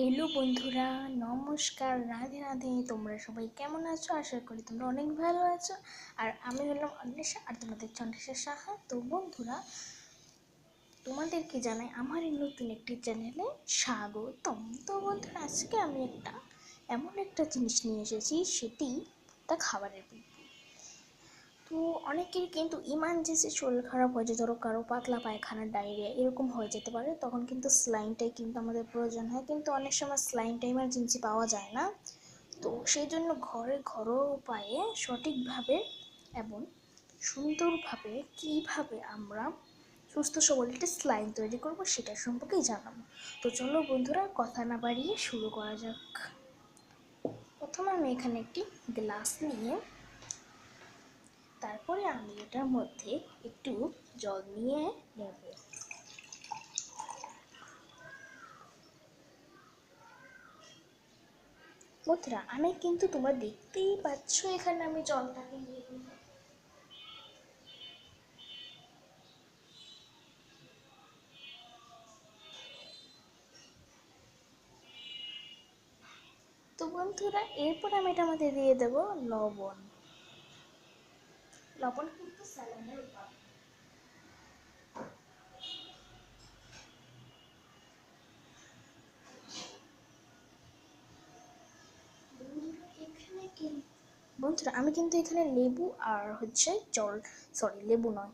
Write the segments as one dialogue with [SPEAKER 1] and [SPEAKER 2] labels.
[SPEAKER 1] Hello বন্ধুরা। নমস্কার। রাধে রাধে। তোমরা সবাই কেমন আছো? আশা করি তোমরা অনেক ভালো আছো। আর আমি হলাম অন্বেষা আর তোমাদের চন্দ্রেশা সাহা। তো বন্ধুরা, তোমাদেরকে জানাই আমার এই নতুন একটি চ্যানেলে স্বাগতম। তো বন্ধুরা, আজকে আমি একটা এমন একটা জিনিস নিয়ে এসেছি, সেটি একটা খাবারের ভিডিও তো অনেকের কিন্তু ইমার্জেন্সি শরীর খারাপ হয়ে যায়, ধরো কারও পাতলা পায়খানা ডায়রিয়া এরকম হয়ে যেতে পারে, তখন কিন্তু স্লাইনটাই কিন্তু আমাদের প্রয়োজন হয়। কিন্তু অনেক সময় স্লাইনটা ইমার্জেন্সি পাওয়া যায় না। তো সেই জন্য ঘরে ঘরোয়া উপায়ে সঠিকভাবে এবং সুন্দরভাবে কীভাবে আমরা সুস্থ সবল একটি স্লাইন তৈরি করব সেটা সম্পর্কেই জানাব। তো চলো বন্ধুরা, কথা না বাড়িয়ে শুরু করা যাক। প্রথমে আমি এখানে একটি গ্লাস নিয়ে তারপরে আমি এটার মধ্যে একটু জল নিয়ে নেব। বন্ধুরা, আমি কিন্তু তোমরা দেখতেই পাচ্ছ এখানে আমি জলটাকে নিয়ে নেব তো বন্ধুরা, এরপর আমি এটার মধ্যে দিয়ে দেব লবণ। লবণ কিন্তু স্যালাডের উপাদান বন্ধুরা, আমি কিন্তু এখানে লেবু আর হচ্ছে জল সরি লেবু নয়।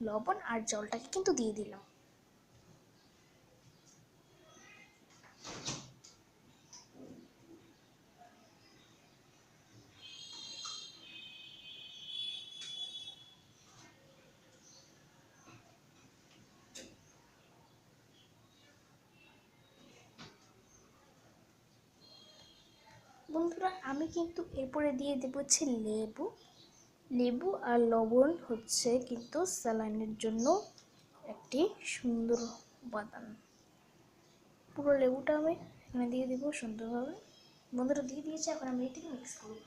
[SPEAKER 1] লবণ আর জলটাকে কিন্তু দিয়ে দিলাম। বন্ধুরা, আমি কিন্তু এরপরে দিয়ে দেবো হচ্ছে লেবু। লেবু আর লবণ হচ্ছে কিন্তু স্যালাইনের জন্য একটি সুন্দর উপাদান। পুরো লেবুটা আমি এখানে দিয়ে দেবো সুন্দরভাবে। বন্ধুরা, দিয়ে দিয়েছে, এখন আমি এটাকে মিক্স করব।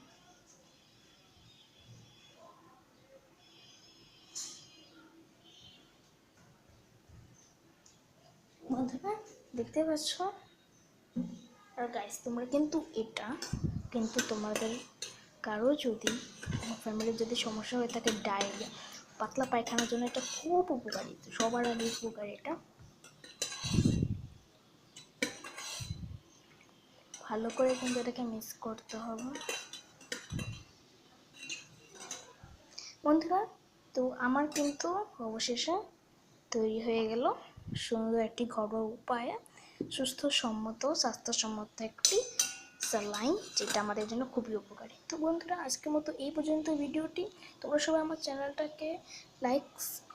[SPEAKER 1] বন্ধুরা, দেখতে পাচ্ছ? আর গাইস তোমরা কিন্তু এটা কিন্তু তোমাদের কারও যদি ফ্যামিলির যদি সমস্যা হয়ে থাকে ডায়রিয়া পাতলা পায়খানার জন্য এটা খুব উপকারী। সবার আগে উপকারী এটা। ভালো করে কিন্তু এটাকে মিক্স করতে হবে। বন্ধুরা, তো আমার কিন্তু অবশেষে তৈরি হয়ে গেল সুন্দর একটি ঘরোয়া উপায়ে। সুস্থ সম্মত স্বাস্থ্যসম্মত একটি স্যালাইন যেটা আমাদের জন্য খুবই উপকারী। তো বন্ধুরা, আজকের মতো এই পর্যন্ত ভিডিওটি। তোমরা সবাই আমার চ্যানেলটাকে like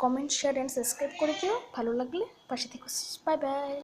[SPEAKER 1] comment share and subscribe করে দিও। ভালো লাগলে পাশে থেকে। Bye bye